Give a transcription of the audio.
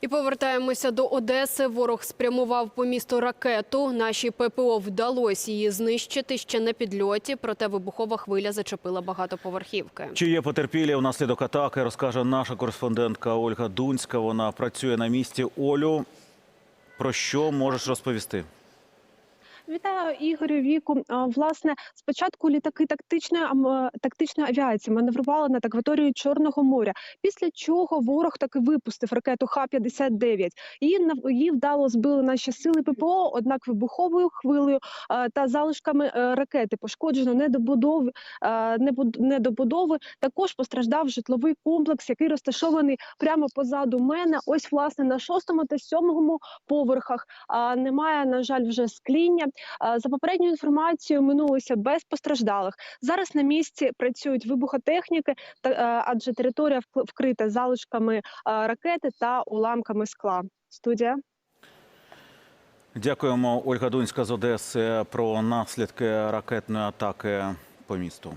І повертаємося до Одеси. Ворог спрямував по місту ракету. Нашій ППО вдалося її знищити ще на підльоті, проте вибухова хвиля зачепила багатоповерхівки. Чи є потерпілі внаслідок атаки, розкаже наша кореспондентка Ольга Дунська. Вона працює на місці. Олю, про що можеш розповісти? Вітаю Ігорю Віку. Власне, спочатку літаки тактичної ам- тактичної авіації маневрували над акваторією Чорного моря. Після чого ворог таки випустив ракету Х-59. Її її вдало збили наші сили ППО. Однак вибуховою хвилею та залишками е, ракети пошкоджено недобудови е, недобудови. Також постраждав житловий комплекс, який розташований прямо позаду мене. Ось власне на шостому та сьомому поверхах. Немає на жаль вже скління. А, За попередньою інформацією, минулося без постраждалих. Зараз на місці працюють вибухотехніки, е, адже територія вк- вкрита залишками е, ракети та уламками скла. Студія. Дякуємо, Ольга Дунська з Одеси про наслідки ракетної атаки по місту.